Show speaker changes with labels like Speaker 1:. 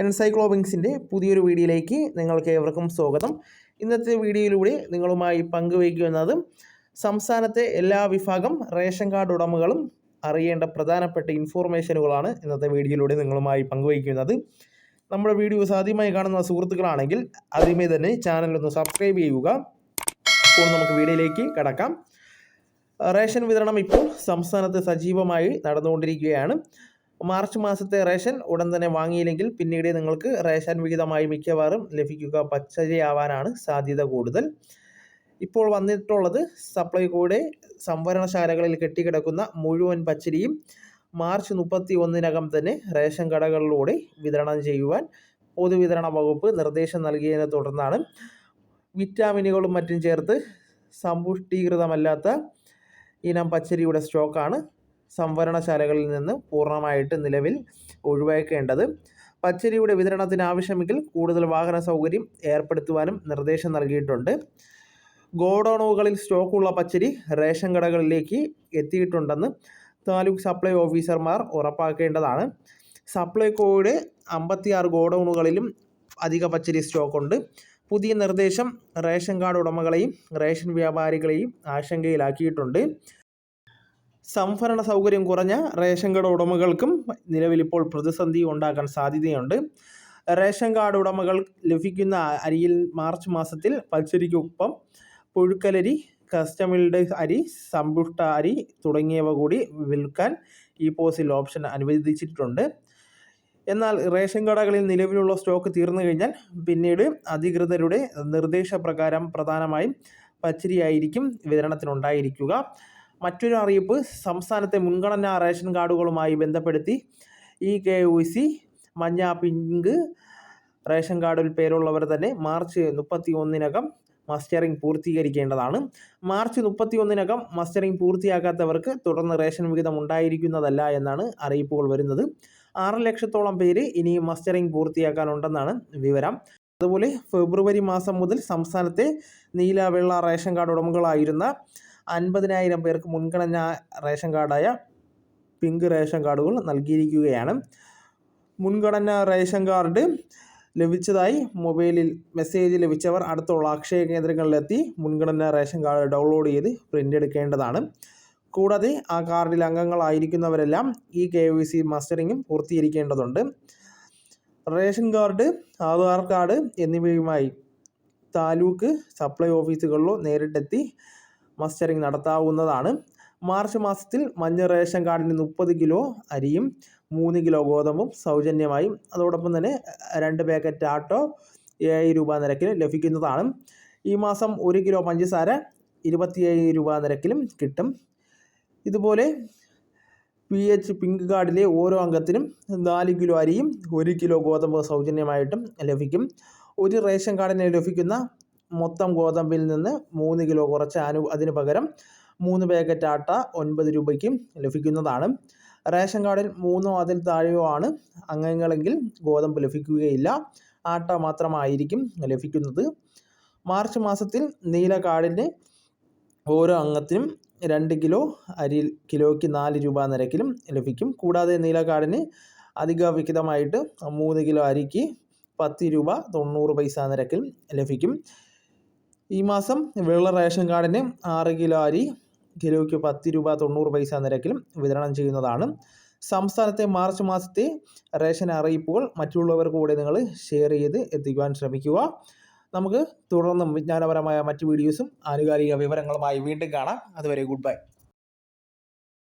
Speaker 1: എൻസൈക്ലോബിങ്സിന്റെ പുതിയൊരു വീഡിയോയിലേക്ക് നിങ്ങൾക്ക് ഏവർക്കും സ്വാഗതം. ഇന്നത്തെ വീഡിയോയിലൂടെ നിങ്ങളുമായി പങ്കുവയ്ക്കുന്നത് സംസ്ഥാനത്തെ എല്ലാ വിഭാഗം റേഷൻ കാർഡ് ഉടമകളും അറിയേണ്ട പ്രധാനപ്പെട്ട ഇൻഫോർമേഷനുകളാണ് ഇന്നത്തെ വീഡിയോയിലൂടെ നിങ്ങളുമായി പങ്കുവയ്ക്കുന്നത്. നമ്മുടെ വീഡിയോസ് ആദ്യമായി കാണുന്ന സുഹൃത്തുക്കളാണെങ്കിൽ ആദ്യമേ തന്നെ ചാനലൊന്ന് സബ്സ്ക്രൈബ് ചെയ്യുക. അപ്പോൾ നമുക്ക് വീഡിയോയിലേക്ക് കടക്കാം. റേഷൻ വിതരണം ഇപ്പോൾ സംസ്ഥാനത്ത് സജീവമായി നടന്നുകൊണ്ടിരിക്കുകയാണ്. മാർച്ച് മാസത്തെ റേഷൻ ഉടൻ തന്നെ വാങ്ങിയില്ലെങ്കിൽ പിന്നീട് നിങ്ങൾക്ക് റേഷൻ വിഹിതമായി മിക്കവാറും ലഭിക്കുക. പച്ചരിയാവാനാണ് സാധ്യത കൂടുതൽ. ഇപ്പോൾ വന്നിട്ടുള്ളത് സപ്ലൈ സപ്ലൈകോയുടെ സംഭരണശാലകളിൽ കെട്ടിക്കിടക്കുന്ന മുഴുവൻ പച്ചരിയും മാർച്ച് മുപ്പത്തി ഒന്നിനകം തന്നെ റേഷൻ കടകളിലൂടെ വിതരണം ചെയ്യുവാൻ പൊതുവിതരണ വകുപ്പ് നിർദ്ദേശം നൽകിയതിനെ തുടർന്നാണ് വിറ്റാമിനുകളും മറ്റും ചേർത്ത് സമ്പുഷ്ടീകൃതമല്ലാത്ത ഇനം പച്ചരിയുടെ സ്റ്റോക്കാണ് സംഭരണശാലകളിൽ നിന്ന് പൂർണമായിട്ട് നിലവിൽ ഒഴിവാക്കേണ്ടത്. പച്ചരിയുടെ വിതരണത്തിന് ആവശ്യമെങ്കിൽ കൂടുതൽ വാഹന സൗകര്യം ഏർപ്പെടുത്തുവാനും നിർദ്ദേശം നൽകിയിട്ടുണ്ട്. ഗോഡൗണുകളിൽ സ്റ്റോക്കുള്ള പച്ചരി റേഷൻ കടകളിലേക്ക് എത്തിയിട്ടുണ്ടെന്ന് താലൂക്ക് സപ്ലൈ ഓഫീസർമാർ ഉറപ്പാക്കേണ്ടതാണ്. സപ്ലൈകോയുടെ അമ്പത്തിയാറ് ഗോഡൗണുകളിലും അധിക പച്ചരി സ്റ്റോക്കുണ്ട്. പുതിയ നിർദ്ദേശം റേഷൻ കാർഡ് ഉടമകളെയും റേഷൻ വ്യാപാരികളെയും ആശങ്കയിലാക്കിയിട്ടുണ്ട്. സംഭരണ സൗകര്യം കുറഞ്ഞ റേഷൻ കാർഡ് ഉടമകൾക്കും നിലവിലിപ്പോൾ പ്രതിസന്ധി ഉണ്ടാക്കാൻ സാധ്യതയുണ്ട്. റേഷൻ കാർഡ് ഉടമകൾ ലഭിക്കുന്ന അരിയിൽ മാർച്ച് മാസത്തിൽ പച്ചരിക്കൊപ്പം പുഴുക്കലരി കസ്റ്റമിൽഡ് അരി സമ്പുഷ്ട അരി തുടങ്ങിയവ കൂടി വിൽക്കാൻ ഈ പോസിൽ ഓപ്ഷൻ അനുവദിച്ചിട്ടുണ്ട്. എന്നാൽ റേഷൻ കടകളിൽ നിലവിലുള്ള സ്റ്റോക്ക് തീർന്നു കഴിഞ്ഞാൽ പിന്നീട് അധികൃതരുടെ നിർദ്ദേശപ്രകാരം പ്രധാനമായും പച്ചരിയായിരിക്കും വിതരണത്തിനുണ്ടായിരിക്കുക. മറ്റൊരു അറിയിപ്പ് സംസ്ഥാനത്തെ മുൻഗണനാ റേഷൻ കാർഡുകളുമായി ബന്ധപ്പെടുത്തി ഇ കെ ഒ സി മഞ്ഞ പിങ്ക് റേഷൻ കാർഡിൽ പേരുള്ളവർ തന്നെ മാർച്ച് മുപ്പത്തി ഒന്നിനകം മസ്റ്ററിംഗ് പൂർത്തീകരിക്കേണ്ടതാണ്. മാർച്ച് മുപ്പത്തി ഒന്നിനകം മസ്റ്ററിംഗ് പൂർത്തിയാക്കാത്തവർക്ക് തുടർന്ന് റേഷൻ വിഹിതം ഉണ്ടായിരിക്കുന്നതല്ല എന്നാണ് അറിയിപ്പുകൾ വരുന്നത്. ആറ് ലക്ഷത്തോളം പേര് ഇനി മസ്റ്ററിംഗ് പൂർത്തിയാക്കാനുണ്ടെന്നാണ് വിവരം. അതുപോലെ ഫെബ്രുവരി മാസം മുതൽ സംസ്ഥാനത്തെ നീല വെള്ള റേഷൻ കാർഡ് ഉടമകളായിരുന്ന അൻപതിനായിരം പേർക്ക് മുൻഗണന റേഷൻ കാർഡായ പിങ്ക് റേഷൻ കാർഡുകൾ നൽകിയിരിക്കുകയാണ്. മുൻഗണന റേഷൻ കാർഡ് ലഭിച്ചതായി മൊബൈലിൽ മെസ്സേജ് ലഭിച്ചവർ അടുത്തുള്ള അക്ഷയ കേന്ദ്രങ്ങളിലെത്തി മുൻഗണന റേഷൻ കാർഡ് ഡൗൺലോഡ് ചെയ്ത് പ്രിന്റ് എടുക്കേണ്ടതാണ്. കൂടാതെ ആ കാർഡിൽ അംഗങ്ങളായിരിക്കുന്നവരെല്ലാം ഈ കെ വി സി മസ്റ്ററിങ്ങും പൂർത്തീകരിക്കേണ്ടതുണ്ട്. റേഷൻ കാർഡ് ആധാർ കാർഡ് എന്നിവയുമായി താലൂക്ക് സപ്ലൈ ഓഫീസുകളിലോ നേരിട്ടെത്തി മസ്റ്ററിംഗ് നടത്താവുന്നതാണ്. മാർച്ച് മാസത്തിൽ മഞ്ഞ റേഷൻ കാർഡിന് മുപ്പത് കിലോ അരിയും മൂന്ന് കിലോ ഗോതമ്പും സൗജന്യമായും അതോടൊപ്പം തന്നെ രണ്ട് പാക്കറ്റ് ആട്ടോ ഏഴ് രൂപ നിരക്കിൽ ലഭിക്കുന്നതാണ്. ഈ മാസം ഒരു കിലോ പഞ്ചസാര ഇരുപത്തിയേഴ് രൂപ നിരക്കിലും കിട്ടും. ഇതുപോലെ പി എച്ച് പിങ്ക് കാർഡിലെ ഓരോ അംഗത്തിനും നാല് കിലോ അരിയും ഒരു കിലോ ഗോതമ്പ് സൗജന്യമായിട്ടും ലഭിക്കും. ഒരു റേഷൻ കാർഡിന് ലഭിക്കുന്ന മൊത്തം ഗോതമ്പിൽ നിന്ന് മൂന്ന് കിലോ കുറച്ച് അനു അതിന് പകരം മൂന്ന് പാക്കറ്റ് ആട്ട ഒൻപത് രൂപയ്ക്കും ലഭിക്കുന്നതാണ്. റേഷൻ കാർഡിൽ മൂന്നോ അതിൽ താഴെയോ ആണ് അംഗങ്ങളെങ്കിൽ ഗോതമ്പ് ലഭിക്കുകയില്ല. ആട്ട മാത്രമായിരിക്കും ലഭിക്കുന്നത്. മാർച്ച് മാസത്തിൽ നീല കാർഡിന് ഓരോ അംഗത്തിനും രണ്ട് കിലോ അരി കിലോയ്ക്ക് നാല് രൂപ നിരക്കിലും ലഭിക്കും. കൂടാതെ നീല കാർഡിന് അധിക വിഹിതമായിട്ട് മൂന്ന് കിലോ അരിക്ക് പത്ത് രൂപ തൊണ്ണൂറ് പൈസ നിരക്കിൽ ലഭിക്കും. ഈ മാസം വെള്ള റേഷൻ കാർഡിന് ആറ് കിലോ അരി കിലോയ്ക്ക് പത്ത് രൂപ തൊണ്ണൂറ് പൈസ നിരക്കിലും വിതരണം ചെയ്യുന്നതാണ്. സംസ്ഥാനത്തെ മാർച്ച് മാസത്തെ റേഷൻ അറിയിപ്പുകൾ മറ്റുള്ളവർക്ക് കൂടെ നിങ്ങൾ ഷെയർ ചെയ്ത് എത്തിക്കുവാൻ ശ്രമിക്കുക. നമുക്ക് തുടർന്നും വിജ്ഞാനപരമായ മറ്റ് വീഡിയോസും ആനുകാലിക വിവരങ്ങളുമായി വീണ്ടും കാണാം. അതുവരെ ഗുഡ് ബൈ.